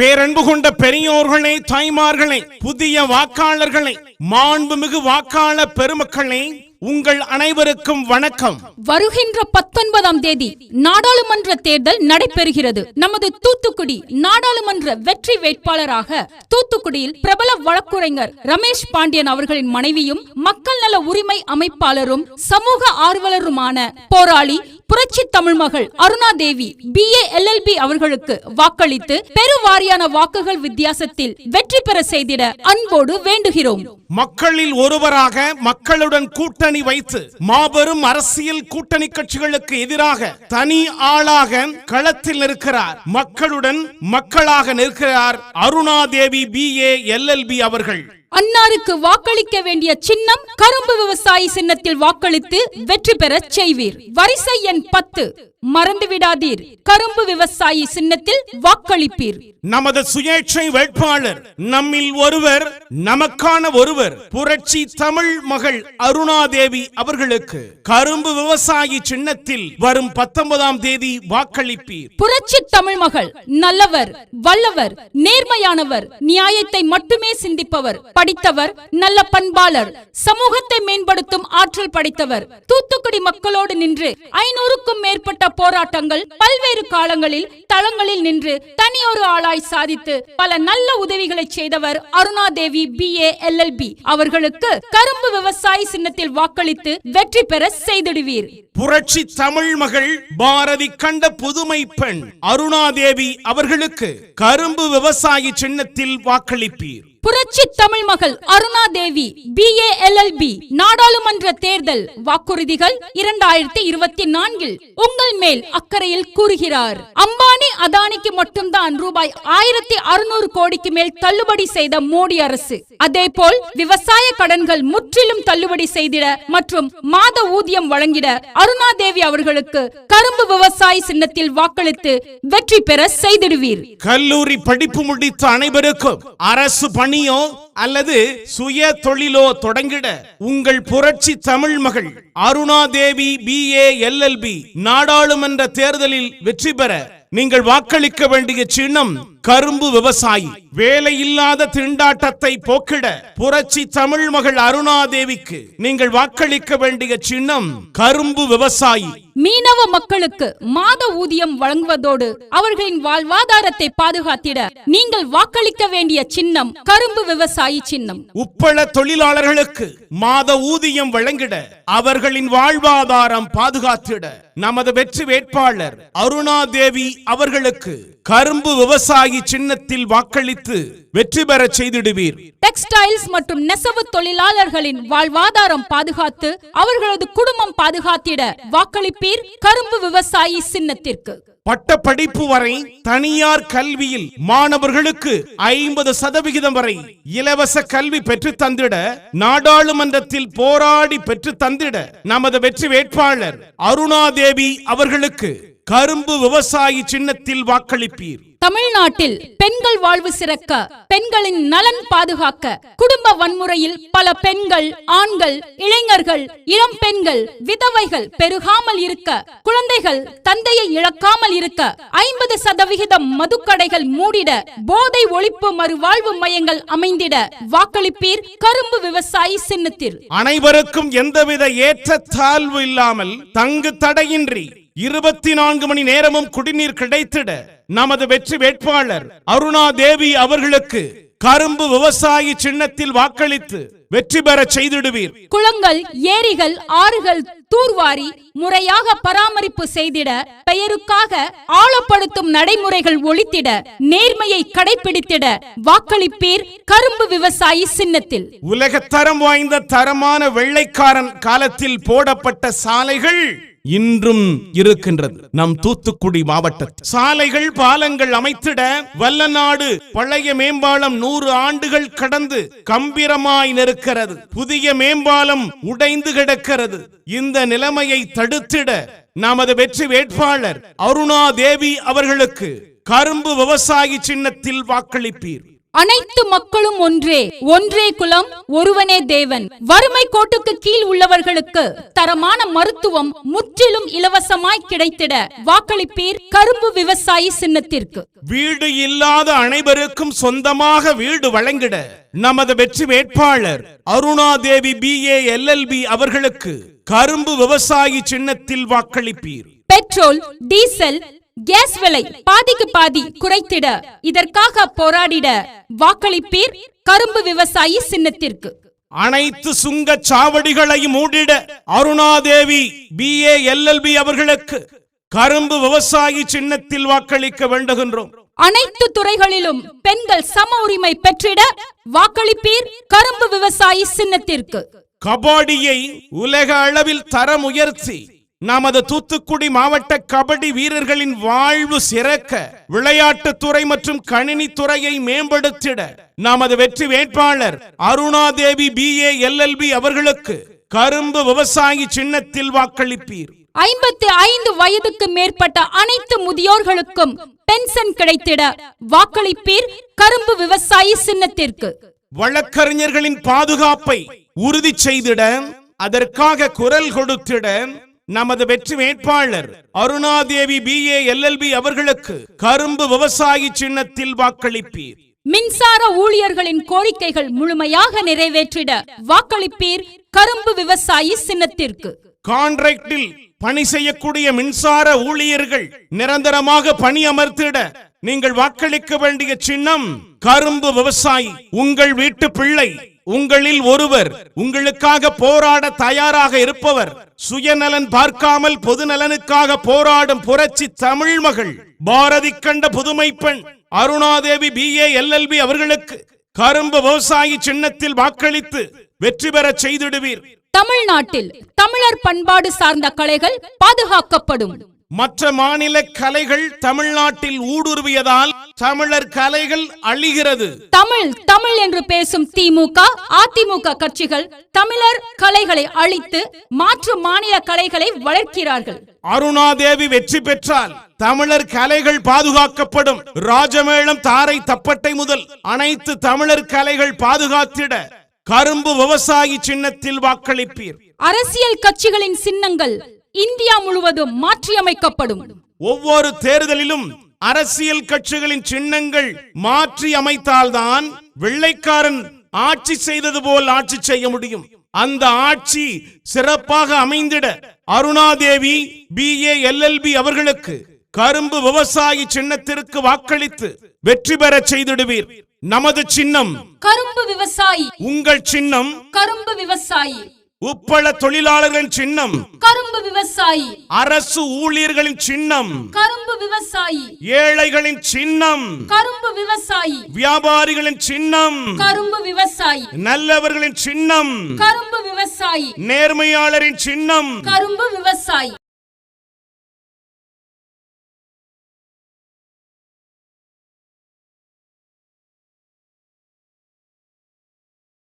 பேரன்பு கொண்ட பெரியோர்களே தாய்மார்களே புதிய வாக்காளர்களே மாண்புமிகு வாக்காள பெருமக்களே உங்கள் அனைவருக்கும் வணக்கம். வருகின்ற பத்தொன்பதாம் தேதி நாடாளுமன்ற தேர்தல் நடைபெறுகிறது. நமது தூத்துக்குடி நாடாளுமன்ற வெற்றி வேட்பாளராக தூத்துக்குடியில் பிரபல வழக்குரைஞர் ரமேஷ் பாண்டியன் அவர்களின் மனைவியும் மக்கள் நல உரிமை அமைப்பாளரும் சமூக ஆர்வலருமான போராளி புரட்சி தமிழ் மகள் Aruna Devi B A LLB அவர்களுக்கு வாக்களித்து பெருவாரியான வாக்குகள் வித்தியாசத்தில் வெற்றி பெற செய்திட அன்போடு வேண்டுகிறோம். மக்களில் ஒருவராக மக்களுடன் கூட்டணி வைத்து மாபெரும் அரசியல் கூட்டணி கட்சிகளுக்கு எதிராக தனி ஆளாக களத்தில் நிற்கிறார். மக்களுடன் மக்களாக நிற்கிறார் Aruna Devi B A LLB அவர்கள். அன்னாருக்கு வாக்களிக்க வேண்டிய சின்னம் கரும்பு விவசாயி சின்னத்தில் வாக்களித்து வெற்றி பெறச் செய்வீர். வரிசை எண் பத்து. மறந்து விடாதீர். கரும்பு விவசாயி சின்னத்தில் வாக்களிப்பீர். நமது சுயேட்சை வேட்பாளர் நம்மில் ஒருவர் நமக்கான ஒருவர் புரட்சி தமிழ் மகள் அருணாதேவி அவர்களுக்கு கரும்பு விவசாயி சின்னத்தில் வரும் பத்தொன்பதாம் தேதி வாக்களிப்பீர். புரட்சி தமிழ் மகள் நல்லவர் வல்லவர் நேர்மையானவர் நியாயத்தை மட்டுமே சிந்திப்பவர் படித்தவர் நல்ல பண்பாளர். சமூகத்தை மேம்படுத்தும் ஆற்றல் படைத்தவர். தூத்துக்குடி மக்களோடு நின்று ஐநூறுக்கும் மேற்பட்ட போராட்டங்கள் பல்வேறு காலங்களில் தளங்களில் நின்று தனியொரு ஆளாய் சாதித்து பல நல்ல உதவிகளை செய்தவர் அருணாதேவி பி ஏ எல்எல்பி அவர்களுக்கு கரும்பு விவசாயி சின்னத்தில் வாக்களித்து வெற்றி பெற செய்திடுவீர். புரட்சி தமிழ் மகள் பாரதி கண்ட புதுமை பெண் அருணாதேவி அவர்களுக்கு கரும்பு விவசாயி சின்னத்தில் வாக்களிப்பீர். புரட்சி தமிழ் மகள் Aruna Devi B A LLB நாடாளுமன்ற தேர்தல் வாக்குறுதிகள் இரண்டாயிரத்தி இருபத்தி நான்கில் உங்கள் மேல் அக்கறையில் கூறுகிறார். அம்பானி அதானிக்கு மட்டும்தான் ரூபாய் ஆயிரத்தி அறுநூறு கோடிக்கு மேல் தள்ளுபடி செய்த மோடி அரசு. அதே போல் விவசாய கடன்கள் முற்றிலும் தள்ளுபடி செய்திட மற்றும் மாத ஊதியம் வழங்கிட அருணா தேவி அவர்களுக்கு கரும்பு விவசாய சின்னத்தில் வாக்களித்து வெற்றி பெற செய்திடுவீர். கல்லூரி படிப்பு முடித்த அனைவருக்கும் அரசு பணியோ அல்லது சுய தொழிலோ தொடங்கிட உங்கள் புரட்சி தமிழ் மகள் Aruna Devi B A LLB நாடாளுமன்ற தேர்தலில் வெற்றி பெற நீங்கள் வாக்களிக்க வேண்டிய சின்னம் கரும்பு விவசாயி. வேலையில்லாத திண்டாட்டத்தை போக்கிட புரட்சி தமிழ் மகள் அருணா தேவிக்கு நீங்கள் வாக்களிக்க வேண்டிய சின்னம் கரும்பு விவசாயி. மீனவ மக்களுக்கு மாத ஊதியம் வழங்குவதோடு அவர்களின் வாழ்வாதாரத்தை பாதுகாத்திட நீங்கள் வாக்களிக்க வேண்டிய சின்னம் கரும்பு விவசாயி சின்னம். உப்பள தொழிலாளர்களுக்கு மாத ஊதியம் வழங்கிட அவர்களின் வாழ்வாதாரம் பாதுகாத்திட நமது வெற்றி வேட்பாளர் அருணா தேவி அவர்களுக்கு கரும்பு விவசாயி சின்னத்தில் வாக்களித்து வெற்றி பெற செய்திடுவீர். டெக்ஸ்டைல்ஸ் மற்றும் நெசவு தொழிலாளர்களின் வாழ்வாதாரம் பாதுகாத்து அவர்களது குடும்பம் பாதுகாத்திட வாக்களிப்பீர் கரும்பு விவசாயி சின்னத்திற்கு. பட்ட படிப்பு வரை தனியார் கல்வியில் மாணவர்களுக்கு ஐம்பது சதவிகிதம் வரை இலவச கல்வி பெற்று தந்திட நாடாளுமன்றத்தில் போராடி பெற்று தந்திட நமது வெற்றி வேட்பாளர் அருணா தேவி அவர்களுக்கு கரும்பு விவசாயி சின்னத்தில் வாக்களிப்பீர். தமிழ்நாட்டில் பெண்கள் வாழ்வு சிறக்க பெண்களின் நலன் பாதுகாக்க குடும்ப வன்முறையில் பல பெண்கள் ஆண்கள் இளைஞர்கள் இளம் பெண்கள் விதவைகள் பெருகாமல் இருக்க குழந்தைகள் தந்தையை இழக்காமல் இருக்க ஐம்பது சதவிகிதம் மதுக்கடைகள் மூடிட போதை ஒழிப்பு மறுவாழ்வு மையங்கள் அமைந்திட வாக்களிப்பீர் கரும்பு விவசாயி சின்னத்தில். அனைவருக்கும் எந்தவித ஏற்ற தாழ்வு இல்லாமல் தங்கு தடையின்றி இருபத்தி நான்கு மணி நேரமும் குடிநீர் கிடைத்திட நமது வெற்றி வேட்பாளர் அருணா தேவி அவர்களுக்கு கரும்பு விவசாயி சின்னத்தில் வாக்களித்து வெற்றி பெற செய்திடுவீர். குளங்கள் ஏரிகள் ஆறுகள் தூர்வாரி முறையாக பராமரிப்பு செய்திட பெயருக்காக ஆழப்படுத்தும் நடைமுறைகள் ஒழித்திட நேர்மையை கடைபிடித்திட வாக்களிப்பீர் கரும்பு விவசாயி சின்னத்தில். உலகத்தரம் வாய்ந்த தரமான வெள்ளைக்காரன் காலத்தில் போடப்பட்ட சாலைகள் இன்றும் இருக்கின்றது. நம் தூத்துக்குடி மாவட்டத்தில். சாலைகள் பாலங்கள் அமைத்திட வல்லநாடு பழைய மேம்பாலம் நூறு ஆண்டுகள் கடந்து கம்பீரமாய் நிற்கிறது. புதிய மேம்பாலம் உடைந்து கிடக்கிறது. இந்த நிலைமையை தடுத்திட நமது வெற்றி வேட்பாளர் அருணா தேவி அவர்களுக்கு கரும்பு விவசாயி சின்னத்தில் வாக்களிப்பீர். அனைத்து மக்களும் ஒன்றே ஒன்றே குலம் ஒருவனே தேவன். வறுமை கோட்டுக்கு கீழ் உள்ளவர்களுக்கு தரமான மருத்துவம் முற்றிலும் இலவசமாய் கிடைத்திட வாக்களிப்பீர் கரும்பு விவசாயி சின்னத்திற்கு. வீடு இல்லாத அனைவருக்கும் சொந்தமாக வீடு வழங்கிட நமது வெற்றி வேட்பாளர் Aruna Devi B A LLB அவர்களுக்கு கரும்பு விவசாயி சின்னத்தில் வாக்களிப்பீர். பெட்ரோல் டீசல் கேஸ் விலை பாதிக்கு பாதி குறைத்திட இதற்காக போராடிட வாக்களிப்பீர் கரும்பு விவசாயி சின்னத்திற்கு. அனைத்து சுங்க சாவடிகளையும் மூடிட அருணாதேவி பி ஏ எல்எல்பி அவர்களுக்கு கரும்பு விவசாயி சின்னத்தில் வாக்களிக்க வேண்டுகின்றோம். அனைத்து துறைகளிலும் பெண்கள் சம உரிமை பெற்றிட வாக்களிப்பீர் கரும்பு விவசாயி சின்னத்திற்கு. கபாடியை உலக அளவில் தரம் உயர்த்தி நமது தூத்துக்குடி மாவட்ட கபடி வீரர்களின் வாழ்வு சிறக்க விளையாட்டுத் துறை மற்றும் கணினி துறையை மேம்படுத்திட நமது வெற்றி வேட்பாளர் அருணாதேவி பி ஏ எல்எல்பி அவர்களுக்கு கரும்பு விவசாயி சின்னத்தில் வாக்களிப்பீர். ஐம்பத்தி ஐந்து வயதுக்கு மேற்பட்ட அனைத்து முதியோர்களுக்கும் பென்ஷன் கிடைத்திட வாக்களிப்பீர் கரும்பு விவசாயி சின்னத்திற்கு. வழக்கறிஞர்களின் பாதுகாப்பை உறுதி செய்திட அதற்காக குரல் கொடுத்திட நமது வெற்றி வேட்பாளர் அருணாதேவி பி. ஏ. எல்எல்பி அவர்களுக்கு கரும்பு விவசாயி சின்னத்தில் வாக்களிப்பீர். மின்சார ஊழியர்களின் கோரிக்கைகள் முழுமையாக நிறைவேற்றிட வாக்களிப்பீர் கரும்பு விவசாயி சின்னத்திற்கு. கான்ட்ராக்டில் பணி செய்யக்கூடிய மின்சார ஊழியர்கள் நிரந்தரமாக பணி அமர்த்திட நீங்கள் வாக்களிக்க வேண்டிய சின்னம் கரும்பு விவசாயி உங்கள் வீட்டு பிள்ளை உங்களில் ஒருவர் உங்களுக்காக போராட தயாராக இருப்பவர் சுயநலன் பார்க்காமல் பொது நலனுக்காக போராடும் புரட்சி தமிழ் மகள் பாரதி கண்ட புதுமை பெண் அருணாதேவி பி ஏ எல்எல்பி அவர்களுக்கு கரும்பு விவசாயி சின்னத்தில் வாக்களித்து வெற்றி பெறச் செய்திடுவீர். தமிழ்நாட்டில் தமிழர் பண்பாடு சார்ந்த கலைகள் பாதுகாக்கப்படும். மற்ற மாநில கலைகள் தமிழ்நாட்டில் ஊடுருவியதால் தமிழர் கலைகள் அழிகிறது. தமிழ் தமிழ் என்று பேசும் திமுக அதிமுக கட்சிகள் தமிழர் கலைகளை அழித்து மாற்று மாநில கலைகளை வளர்க்கிறார்கள். அருணாதேவி வெற்றி பெற்றால் தமிழர் கலைகள் பாதுகாக்கப்படும். ராஜமேளம் தாரை தப்பட்டை முதல் அனைத்து தமிழர் கலைகள் பாதுகாத்திட கரும்பு விவசாயி சின்னத்தில் வாக்களிப்பீர். அரசியல் கட்சிகளின் சின்னங்கள் இந்தியா முழுவதும் மாற்றியமைக்கப்படும். ஒவ்வொரு தேர்தலிலும் அரசியல் கட்சிகளின் சின்னங்கள் மாற்றி அமைத்தால்தான் வெள்ளைக்காரன் ஆட்சி செய்தது போல் ஆட்சி செய்ய முடியும். அந்த ஆட்சி சிறப்பாக அமைந்திட அருணாதேவி பி ஏ எல்எல்பி அவர்களுக்கு கரும்பு விவசாயி சின்னத்திற்கு வாக்களித்து வெற்றி பெறச் செய்திடுவீர். நமது சின்னம் கரும்பு விவசாயி. உங்கள் சின்னம் கரும்பு விவசாயி. உப்பள தொழிலாளர்களின் சின்னம். கரும்பு விவசாயி. அரசு ஊழியர்களின் சின்னம். கரும்பு விவசாயி. ஏழைகளின் சின்னம். கரும்பு விவசாயி. வியாபாரிகளின் சின்னம். கரும்பு விவசாயி. நல்லவர்களின் சின்னம். கரும்பு விவசாயி. நேர்மையாளரின் சின்னம். கரும்பு விவசாயி.